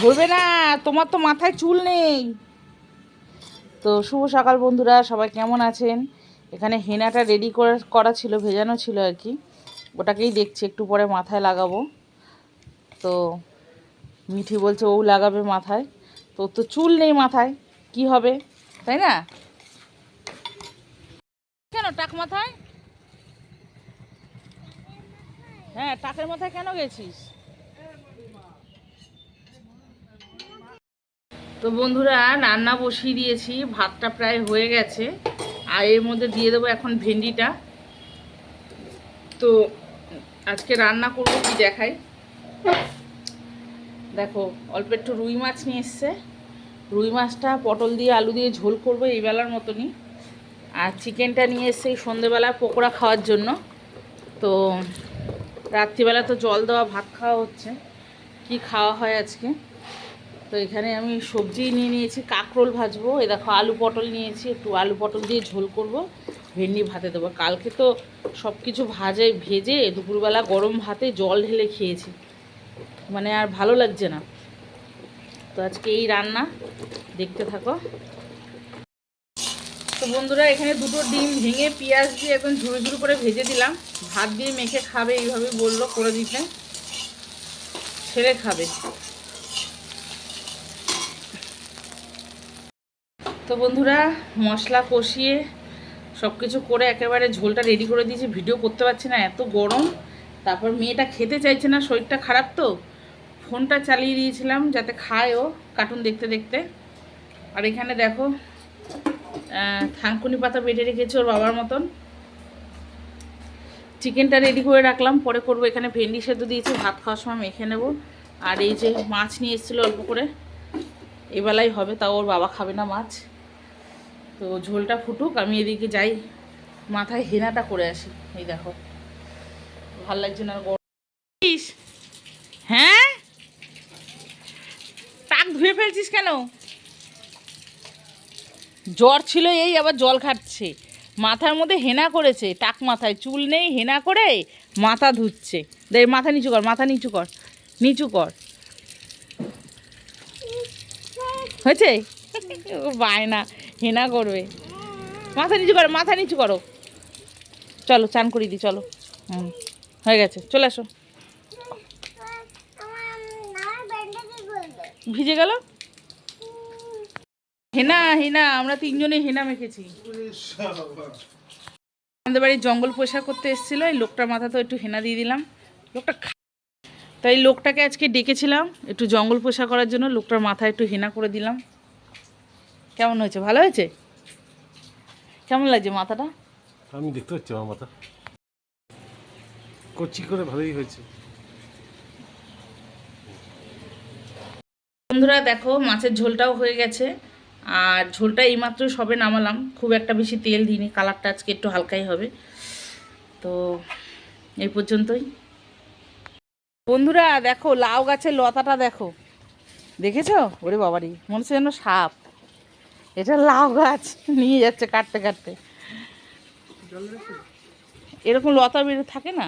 ধরবে না, তোমার তো মাথায় চুল নেই। তো শুভ সকাল বন্ধুরা, সবাই কেমন আছেন? এখানে হেনাটা রেডি করে ছিল, ভেজানো ছিল আর কি। ওটাকেই দেখছি, একটু পরে মাথায় লাগাবো। তো মিঠি বলছে, ও লাগাবে মাথায়। তো তো চুল নেই মাথায়, কি হবে, তাই না? কেন, টাক মাথায়? হ্যাঁ টাকের মাথায় কেন গেছিস? তো বন্ধুরা, রান্না বসিয়ে দিয়েছি, ভাতটা প্রায় হয়ে গেছে। আর এর মধ্যে দিয়ে দেবো এখন ভেন্ডিটা। তো আজকে রান্না করব কি দেখাই? দেখো, অল্প একটু রুই মাছ নিয়ে এসছে। রুই মাছটা পটল দিয়ে আলু দিয়ে ঝোল করব এই বেলার মতনই। আর চিকেনটা নিয়ে এসছে সন্ধেবেলা পকোড়া খাওয়ার জন্য। তো রাত্রিবেলা তো জল দেওয়া, ভাত খাওয়া হচ্ছে। কি খাওয়া হয় আজকে? তো এখানে আমি সবজি নিয়ে নিয়েছি, কাঁকরোল ভাজবো। এই দেখো, আলু পটল নিয়েছি, একটু আলু পটল দিয়ে ঝোল করব, ভেন্ডি ভাতে দেবো। কালকে তো সব কিছু ভাজে ভেজে দুপুরবেলা গরম ভাতে জল ঢেলে খেয়েছি। মানে আর ভালো লাগছে না। তো আজকে এই রান্না, দেখতে থাকো। তো বন্ধুরা, এখানে দুটো ডিম ভেঙে পেঁয়াজ দিয়ে একদম ঝুড়ো ঝুড়ো করে ভেজে দিলাম। ভাত দিয়ে মেখে খাবে এইভাবে বলল করে দিতে। ছেড়ে খাবে। তো বন্ধুরা মশলা কষিয়ে সব কিছু করে একেবারে ঝোলটা রেডি করে দিয়েছি। ভিডিও করতে পারছি না এত গরম। তারপর মেয়েটা খেতে চাইছে না শরীরটা খারাপ তো। ফোনটা চালিয়ে দিয়েছিলাম যাতে খায় ও কার্টুন দেখতে দেখতে। আর এখানে দেখো আহ, থানকুনি পাতা বেটে রেখেছে ওর বাবার মতন। চিকেনটা রেডি করে রাখলাম পরে করব। এখানে ভেন্ডি সেদ্ধ দিয়েছি ভাত খাওয়ার সময় মেখে নেব। আর এই যে মাছ নিয়ে এসেছিল অল্প করে এবেলাই হবে তাও ওর বাবা খাবে না মাছ। তো ঝোলটা ফুটুক, আমি এদিকে যাই, মাথায় হেনাটা করে আসি। এই দেখো, ভালো লাগছে না হ্যাঁ? টাক ধুয়ে ফেলছিস কেন? জ্বর ছিল এই, আবার জল খাচ্ছে। মাথার মধ্যে হেনা করেছে, টাক মাথায়। চুল নেই, হেনা করে মাথা ধুচ্ছে। দে মাথা নিচু কর, মাথা নিচু কর নিচু কর। হয়েছে? বায়না। হেনা করবে। মাথা নিচু করো, মাথা নিচু করো। চলো, চান করিয়ে দিই, চলো। হুম, হয়ে গেছে, চলে আসো। ভিজে গেল? হেনা হেনা, আমরা তিনজনে হেনা মেখেছি। আমাদের বাড়ির জঙ্গল পোষা করতে এসেছিল, এই লোকটার মাথা তো একটু হেনা দিয়ে দিলাম। লোকটা তাই লোকটাকে আজকে ডেকেছিলাম, একটু জঙ্গল পোষা করার জন্য, লোকটার মাথায় একটু হেনা করে দিলাম। কেমন হয়েছে? ভালো হয়েছে? কেমন লাগছে মাথাটা? আমি দেখতে পাচ্ছি আমার মাথা। কচি করে ভালোই হয়েছে। বন্ধুরা দেখো মাছের ঝোলটাও হয়ে গেছে। আর ঝোলটা এইমাত্র সবে নামালাম। খুব একটা বেশি তেল দিইনি কালারটা আজকে একটু হালকাই হবে। তো এই পর্যন্তই। বন্ধুরা দেখো লাউ গাছের লতাটা দেখো। দেখেছ? ওরে বাবারি মনে হচ্ছে যেন সাপ। এটা লাউ গাছ। নিয়ে যাচ্ছে কাটতে কাটতে। এরকম লতা বেড়ে থাকে না?